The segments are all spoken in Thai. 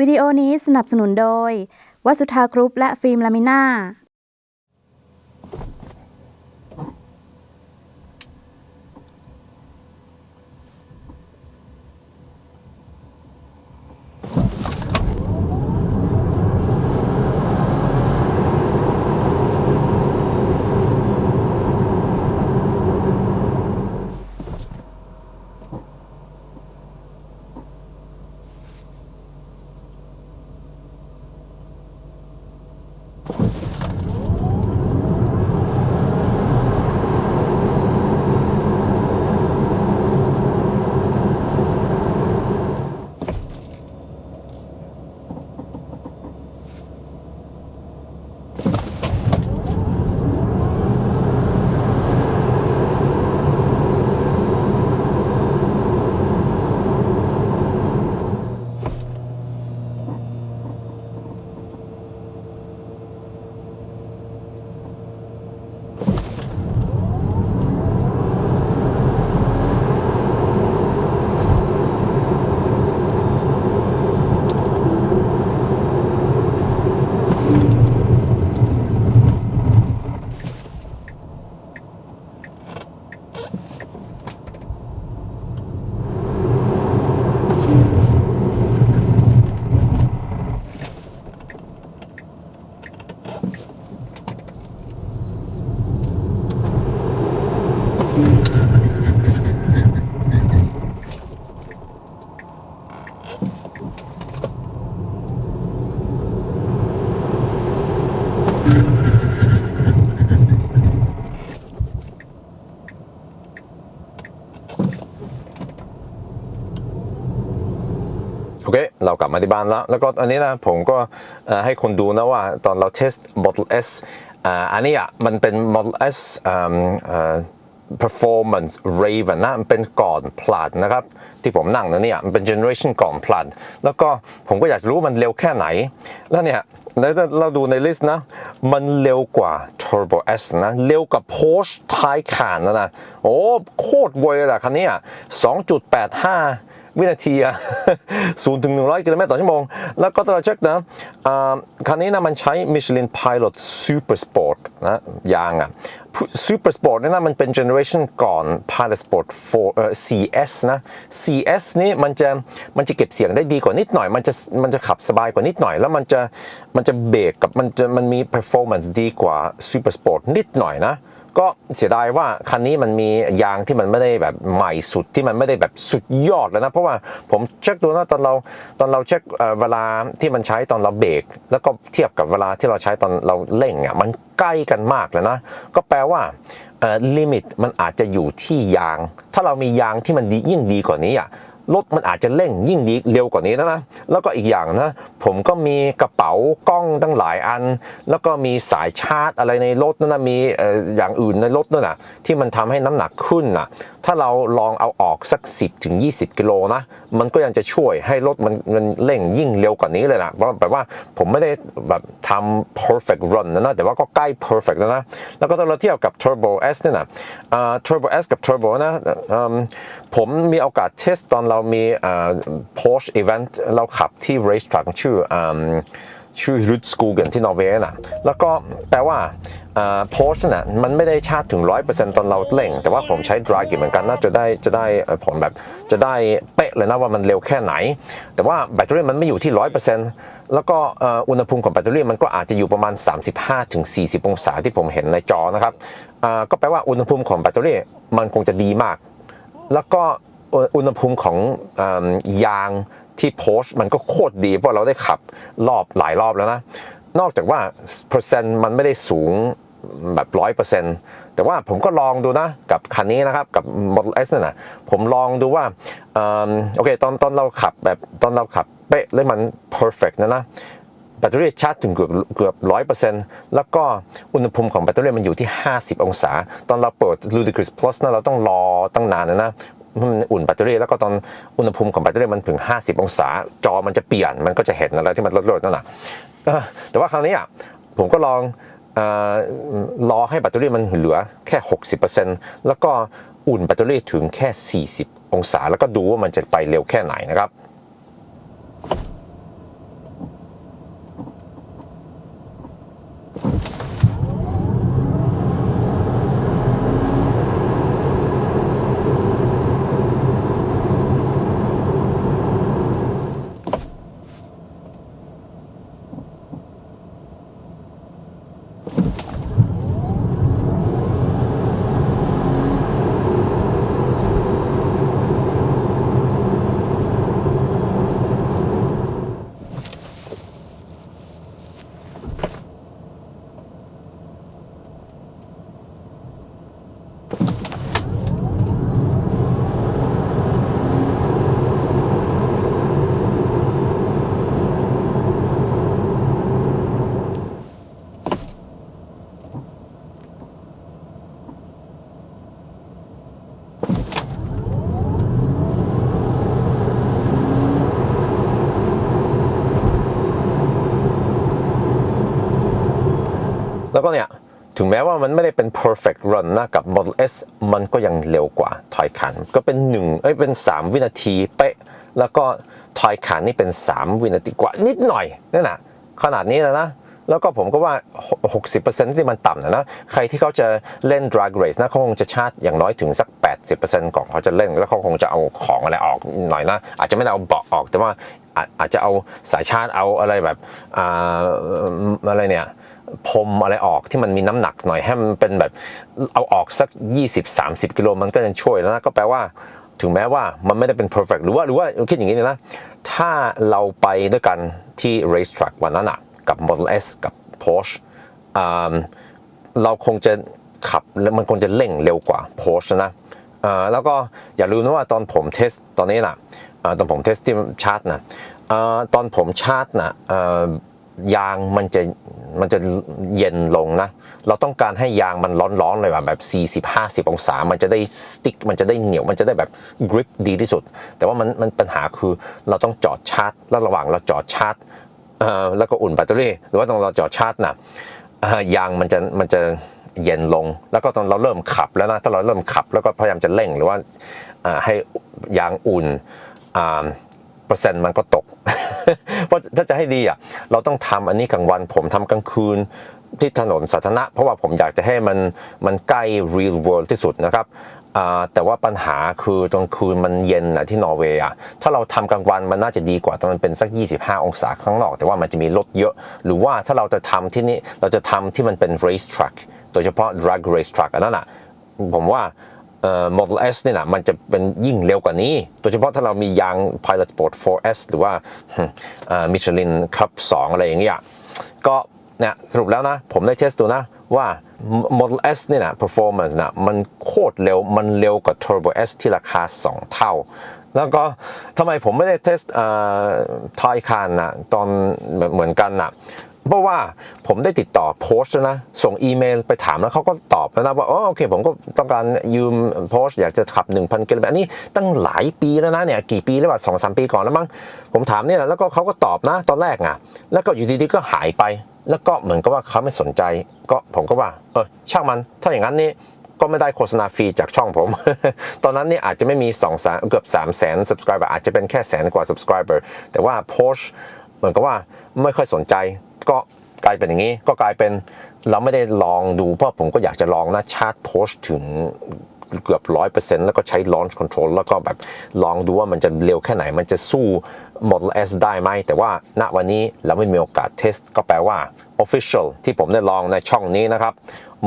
วิดีโอนี้สนับสนุนโดย วัสุทากรุ๊ปและฟิล์มลามิน่า ลับมาที่บ้านแล้ว แล้วก็อันนี้นะผมก็ให้คนดูนะว่าตอนเราเทส Model S อ่าอันนี้อะมันเป็น Model S อ่าเออ performance raven นะมันเป็นก่อนพลัดนะครับ ที่ผมนั่งนะเนี่ยมันเป็น generation ก่อนพลัดแล้วก็ผมก็อยากรู้มันเร็วแค่ไหน แล้วเนี่ยแล้วเราดูในลิสต์นะ มันเร็วกว่า Turbo S นะ เร็วกว่า Porsche Taycan นะนะ โอ้ โคตรเวยเลยอะคันนี้อะ2.85 วินาทีอะศูนย์ถึงหนึ่งร้อยกิโลเมตรต่อชั่วโมง แล้วก็เราเช็คนะอ่าคันนี้นะมันใช้ Michelin Pilot Super Sport นะยางอะ Super Sport นี่นะมันเป็น generation ก่อน Pilot Sport 4เอ่อ CS นะ CS นี่มันจะมันจะเก็บเสียงได้ดีกว่านิดหน่อย มันจะมันจะขับสบายกว่านิดหน่อย แล้วมันจะมันจะเบรกกับมันจะมันมี performance ดีกว่า Super Sport นิดหน่อยนะ ก็เสียดายว่าคันนี้มันมียางที่มันไม่ได้แบบใหม่สุดที่มันไม่ได้แบบสุดยอดเลยนะ เพราะว่าผมเช็คดูนะตอนเราตอนเราเช็คเวลาที่มันใช้ตอนเราเบรกแล้วก็เทียบกับเวลาที่เราใช้ตอนเราเร่งอะมันใกล้กันมากเลยนะ ก็แปลว่าลิมิตมันอาจจะอยู่ที่ยาง ถ้าเรามียางที่มันดียิ่งดีกว่านี้อะ รถมันอาจจะเร่งยิ่งดีเร็วกว่านี้นะนะแล้วก็อีกอย่างนะผมก็มีกระเป๋ากล้องตั้งหลายอัน แล้วก็มีสายชาร์จอะไรในรถนั่นนะมีเอ่ออย่างอื่นในรถนั่นนะที่มันทำให้น้ำหนักขึ้นนะ ถ้าเราลองเอาออกสัก 10ถึง20 กิโลนะ มันก็ยังจะช่วยให้รถมันมันเร่งยิ่งเร็วกว่านี้เลยนะเพราะแบบว่าผมไม่ได้แบบทำ perfect run นะนะ แต่ว่าก็ใกล้ perfect แล้วนะ แล้วก็ตอนเราเทียบกับ Turbo S เนี่ยนะอ่า Turbo S กับ Turbo นะอืมผมมีโอกาสเทสตอนเรามีอ่า Porsche event เราขับที่ race track ชื่ออืมชื่อรุดสกูเกนที่นอร์เวย์นะแล้วก็แปลว่า อ่า Porsche น่ะมันไม่ได้ชาร์จถึง 100%ตอนเราเร่ง แต่ว่าผมใช้ drive เหมือนกันนะจะได้จะได้ผลแบบจะได้เป๊ะเลยนะว่ามันเร็วแค่ไหน แต่ว่าแบตเตอรี่มันไม่อยู่ที่ 100%แล้วก็อุณหภูมิของแบตเตอรี่มันก็อาจจะอยู่ประมาณ 35-40 องศาที่ผมเห็นในจอนะครับก็แปลว่าอุณหภูมิของแบตเตอรี่มันคงจะดีมาก แล้วก็อุณหภูมิของอยางที่โพสมันก็โคตรดีเพราะเราได้ขับรอบหลายรอบแล้วนะนอกจากว่าเปอร์เซ็นต์มันไม่ได้สูง แบบร้อยเปอร์เซ็นต์แต่ว่าผมก็ลองดูนะกับคันนี้นะครับกับ Model S เนี่ยนะผมลองดูว่าอโอเคตอนตอนเราขับแบบตอนเราขับเป๊ะแล้วมัน perfect นะนะแบตเตอรี่ชาร์จถึงเกือบเกือบร้อยเปอร์เซ็นต์แล้วก็อุณหภูมิของแบตเตอรี่มันอยู่ที่ 50 องศา ตอนเราเปิด Ludicrous Plus นะเราต้องรอตั้งนานนะนะมันอุ่นแบตเตอรี่แล้วก็ตอนอุณหภูมิของแบตเตอรี่มันถึง 50 องศา จอมันจะเปลี่ยนมันก็จะเห็นอะไรที่มันลดๆนั่นแหละแต่ว่าครั้งนี้อะผมก็ลอง รอให้แบตเตอรี่มันเหลือแค่ 60%แล้วก็อุ่นแบตเตอรี่ถึงแค่ 40 องศา แล้วก็ดูว่ามันจะไปเร็วแค่ไหนนะครับ ก็เนี่ย ถึงแม้ว่ามันไม่ได้เป็น perfect run นะกับ Model S มันก็ยังเร็วกว่าทอยคัน ก็เป็น1เอ้ยเป็น 3 วินาทีเป๊ะ แล้วก็ทอยคันนี่เป็น 3 วินาทีกว่านิดหน่อยนั่นนะขนาดนี้แล้วนะแล้วก็ผมก็ว่า 60%ที่มันต่ำนะนะ ใครที่เขาจะเล่น drag race นะเขาคงจะชาร์จอย่างน้อยถึงสัก 80%ก่อนเขาจะเล่น แล้วเขาคงจะเอาของอะไรออกหน่อยนะ อาจจะไม่เอาเบาะออกแต่ว่าอาจจะเอาสายชาร์จเอาอะไรแบบออะไรเนี่ย พรมอะไรออกที่มันมีน้ำหนักหน่อยให้มันเป็นแบบเอาออกสัก 20-30 กิโลมันก็จะช่วยแล้วนะก็แปลว่าถึงแม้ว่ามันไม่ได้เป็น perfect หรือว่าหรือว่าคิดอย่างนี้เลยนะ ถ้าเราไปด้วยกันที่ race track วันนั้นอะกับ Model S กับ Porsche เราคงจะขับแล้วมันคงจะเร่งเร็วกว่า Porsche นะแล้วก็อย่าลืมนะว่าตอนผมเทสตอนนี้นะอ่าตอนผมเทสที่ชาร์จนะอ่าตอนผมชาร์จนะ ยางมันจะมันจะเย็นลงนะ เราต้องการให้ยางมันร้อนๆเลยแบบแบบ 40-50 องศา มันจะได้สติ๊ก มันจะได้เหนียว มันจะได้แบบกริปดีที่สุด แต่ว่ามันมันปัญหาคือเราต้องจอดชาร์จ แล้วระหว่างเราจอดชาร์จแล้วก็อุ่นแบตเตอรี่ หรือว่าตอนเราจอดชาร์จนะเอ่อยางมันจะมันจะเย็นลง แล้วก็ตอนเราเริ่มขับแล้วนะ ถ้าเราเริ่มขับแล้วก็พยายามจะเร่งหรือว่าให้ยางอุ่นอ่า เปอร์เซ็นต์มันก็ตก เพราะถ้าจะให้ดีอะเราต้องทำอันนี้กลางวัน ผมทำกลางคืนที่ถนนสาธารณะ เพราะว่าผมอยากจะให้มันมันใกล้ real world ที่สุดนะครับแต่ว่าปัญหาคือตอนคืนมันเย็นอะที่นอร์เวย์อะถ้าเราทำกลางวันมันน่าจะดีกว่าตอนมันเป็นสัก 25 องศาข้างนอก แต่ว่ามันจะมีรถเยอะ หรือว่าถ้าเราจะทำที่นี่เราจะทำที่มันเป็น race track โดยเฉพาะ drag race track อันนั้นอะผมว่า Model S เนี่ยนะมันจะเป็นยิ่งเร็วกว่านี้ โดยเฉพาะถ้าเรามียาง Pilot Sport 4S หรือว่าเอ่อ Michelin Cup 2อะไรอย่างเงี้ย ก็เนี่ยสรุปแล้วนะ ผมได้เทสดูนะว่า Model S เนี่ยนะ performance นะมันโคตรเร็ว มันเร็วกว่า Turbo S ที่ราคา 2 เท่า แล้วก็ทำไมผมไม่ได้เทสทอยคานนะตอนเหมือนกันนะ เพราะว่าผมได้ติดต่อโพสต์นะ ส่งอีเมลไปถามแล้วเขาก็ตอบแล้วนะว่าอ๋อโอเค ผมก็ต้องการยืมโพสต์อยากจะขับ 1,000กิโลเมตรอันนี้ตั้งหลายปีแล้วนะเนี่ยกี่ปีแล้วว่าสองสามปีก่อนแล้วมั้งผมถามเนี่ยแล้วก็เขาก็ตอบนะตอนแรกอะแล้วก็อยู่ดีๆก็หายไป แล้วก็เหมือนกับว่าเขาไม่สนใจ ก็ผมก็ว่าเออช่างมัน ถ้าอย่างนั้นนี่ก็ไม่ได้โฆษณาฟรีจากช่องผม ตอนนั้นนี่อาจจะไม่มี2แสเกือบ3แสน subscriber อาจจะเป็นแค่แสนกว่า subscriber แต่ว่า Porsche เหมือนกับว่าไม่ค่อยสนใจ ก็กลายเป็นอย่างนี้ก็กลายเป็นเราไม่ได้ลองดูเพราะผมก็อยากจะลองนะชาร์จโพสถึงเกือบร้อยเปอร์เซ็นต์แล้วก็ใช้ launch control แล้วก็แบบลองดูว่ามันจะเร็วแค่ไหน มันจะสู้ Model S ได้ไหม แต่ว่าณวันนี้เราไม่มีโอกาสเทสก็แปลว่า official ที่ผมได้ลองในช่องนี้นะครับ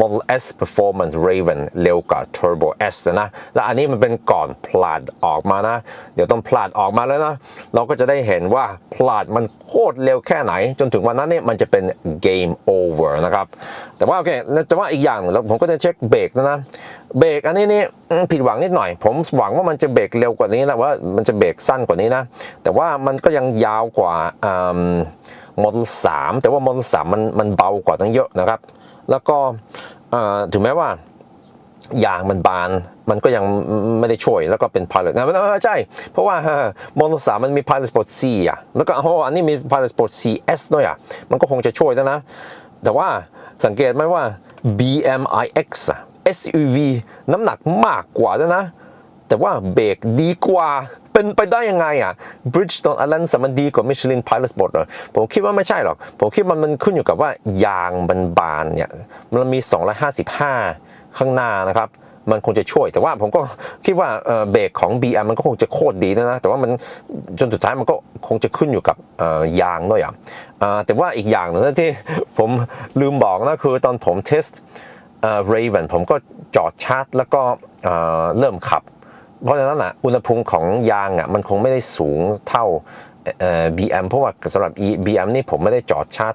Model S Performance Raven เร็วกว่า Turbo S นะ และอันนี้มันเป็นก่อนพลาดออกมานะ เดี๋ยวต้องพลาดออกมาแล้วนะ เราก็จะได้เห็นว่าพลาดมันโคตรเร็วแค่ไหน จนถึงวันนั้นเนี่ยมันจะเป็น game over นะครับ แต่ว่าโอเคแต่ว่าอีกอย่างแล้วผมก็จะเช็คเบรกนะนะเบรกอันนี้นี่ผิดหวังนิดหน่อย ผมหวังว่ามันจะเบรกเร็วกว่านี้นะว่ามันจะเบรกสั้นกว่านี้นะ แต่ว่ามันก็ยังยาวกว่าอืม Model 3แต่ว่า Model 3มันมันเบากว่าตั้งเยอะนะครับ แล้วก็ถึงแม้ว่ายางมันบานมันก็ยังไม่ได้ช่วยแล้วก็เป็น Pilot นะใช่ เพราะว่า Model 3มันมี Pilot Sport C อะแล้วก็โอ้อันนี้มี Pilot Sport CS ด้วยอะมันก็คงจะช่วยแล้วนะ แต่ว่าสังเกตไหมว่า BMIX อะ SUV น้ำหนักมากกว่าด้วยนะ แต่ว่าเบรกดีกว่า เป็นไปได้ยังไงอะ Bridgestone Alliance มันดีกว่า Michelin Pilot Sport เหรอผมคิดว่าไม่ใช่หรอก ผมคิดว่ามันขึ้นอยู่กับว่ายางมันบานเนี่ยมันมี 255 ข้างหน้านะครับมันคงจะช่วย แต่ว่าผมก็คิดว่าเบรกของ BM มันก็คงจะโคตรดีนะนะ แต่ว่ามันจนสุดท้ายมันก็คงจะขึ้นอยู่กับยางด้วยอะแต่ว่าอีกอย่างหนึงที่ผมลืมบอกนะคือตอนผมเทสเอ่อ Raven ผมก็จอดชาร์จแล้วก็เริ่มขับ เพราะฉะนั้นอะอุณหภูมิของยางอะมันคงไม่ได้สูงเท่าเอ่อ BM เพราะว่าสำหรับ E- BM นี่ผมไม่ได้จอดชาร์จ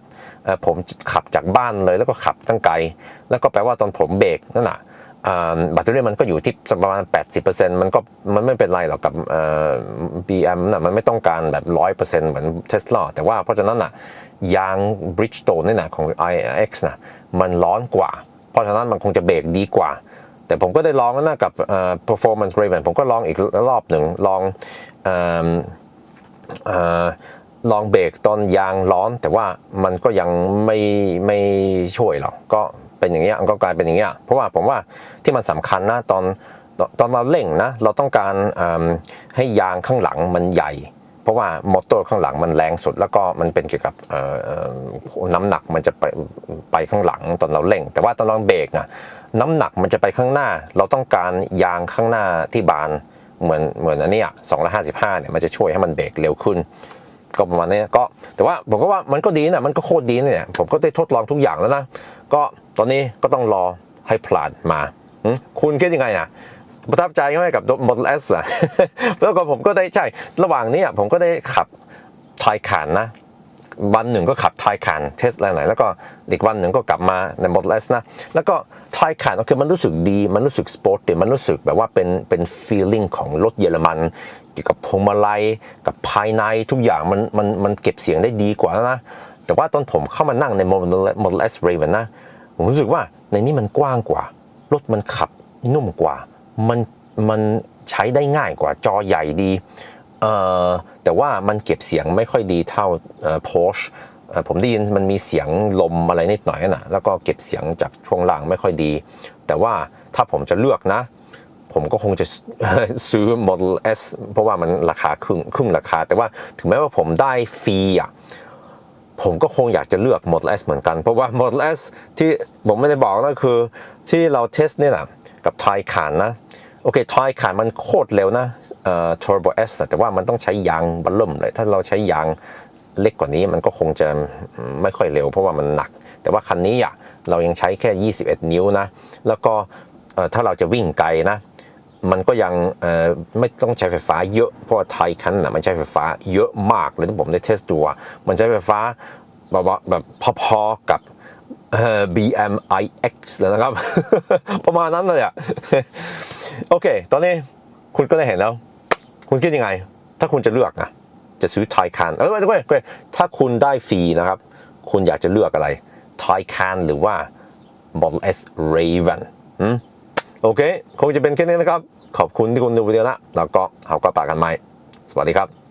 ผมขับจากบ้านเลยแล้วก็ขับตั้งไกล แล้วก็แปลว่าตอนผมเบรกนั่นน่ะแบตเตอรี่มันก็อยู่ที่ประมาณ 80%มันก็มันไม่เป็นไรหรอกกับเอ่อ BM น่ะมันไม่ต้องการแบบ 100%เหมือน Tesla แต่ว่าเพราะฉะนั้นน่ะยาง Bridgestone นี่นะของ iX นะมันร้อนกว่า เพราะฉะนั้นมันคงจะเบรกดีกว่า แต่ผมก็ได้ลองนะกับ performance raven ผมก็ลองอีกรอบหนึ่งลองออลองเบรกตอนยางร้อน แต่ว่ามันก็ยังไม่ไม่ช่วยหรอกก็เป็นอย่างเงี้ยมันก็กลายเป็นอย่างเงี้ยเพราะว่าผมว่าที่มันสำคัญนะตอนตอนเราเร่งนะเราต้องการให้ยางข้างหลังมันใหญ่ เพราะว่ามอเตอร์ข้างหลังมันแรงสุด แล้วก็มันเป็นเกี่ยวกับน้ำหนักมันจะไปไปข้างหลังตอนเราเร่ง แต่ว่าตอนเราเบรกนะน้ำหนักมันจะไปข้างหน้า เราต้องการยางข้างหน้าที่บานเหมือนเหมือนอันนี้สองร้อยห้าสิบห้าเนี่ยมันจะช่วยให้มันเบรกเร็วขึ้น ก็ประมาณนี้ก็แต่ว่าผมก็ว่ามันก็ดีนะมันก็โคตรดีเนี่ยผมก็ได้ทดลองทุกอย่างแล้วนะก็ตอนนี้ก็ต้องรอให้พลานมาคุณคิดยังไงอะ ประทับใจไหมกับ Model S อะแล้วก็ผมก็ได้ใช่ ระหว่างนี้ผมก็ได้ขับทอยขานนะ วันหนึ่งก็ขับทอยขานเทสอะไรไหน แล้วก็อีกวันหนึ่งก็กลับมาใน Model S นะ แล้วก็ทอยขานก็คือมันรู้สึกดี มันรู้สึกสปอร์ตดีมันรู้สึกแบบว่าเป็นเป็น feeling ของรถเยอรมันเกี่ยวกับพวงมาลัยกับภายในทุกอย่างมันมันมันเก็บเสียงได้ดีกว่านะ แต่ว่าตอนผมเข้ามานั่งใน Model Model S Raven นะผมรู้สึกว่าในนี้มันกว้างกว่า รถมันขับนุ่มกว่า มันมันใช้ได้ง่ายกว่าจอใหญ่ดี แต่ว่ามันเก็บเสียงไม่ค่อยดีเท่าเอ่อ Porsche ผมได้ยินมันมีเสียงลมอะไรนิดหน่อยนะแล้วก็เก็บเสียงจากช่วงล่างไม่ค่อยดี แต่ว่าถ้าผมจะเลือกนะ ผมก็คงจะซื้อ Model S เพราะว่ามันราคาครึ่งครึ่งราคา แต่ว่าถึงแม้ว่าผมได้ฟรีอะผมก็คงอยากจะเลือก Model S เหมือนกัน เพราะว่า Model S ที่ผมไม่ได้บอกนะคือที่เราเทสเนี่ยนะ กับทอยคานนะโอเคทอยคานมันโคตรเร็วนะเอ่อ Turbo S นะแต่ว่ามันต้องใช้ยางบัลเริ่มเลย ถ้าเราใช้ยางเล็กกว่านี้มันก็คงจะไม่ค่อยเร็วเพราะว่ามันหนัก แต่ว่าคันนี้อะเรายังใช้แค่ 21 นิ้วนะ แล้วก็เอ่อถ้าเราจะวิ่งไกลนะ มันก็ยังไม่ต้องใช้ไฟฟ้าเยอะ เพราะว่าไทยคันน่ะมันใช้ไฟฟ้าเยอะมากเลยที่ผมได้เทสดูอะมันใช้ไฟฟ้าแบบแบบพอๆกับ เอ่อ BM iX เลยนะครับ ประมาณนั้นเลยอะโอเค ตอนนี้คุณก็ได้เห็นแล้ว คุณคิดยังไง ถ้าคุณจะเลือกนะจะซื้อไทคันเออไม่ไม่ไม่ถ้าคุณได้ฟรีนะครับ คุณอยากจะเลือกอะไรไทคันหรือว่า Model S Raven หืมโอเค คงจะเป็นแค่นี้นะครับ ขอบคุณที่คุณดูวิดีโอนะแล้วก็เอากระปากกันใหม่ สวัสดีครับ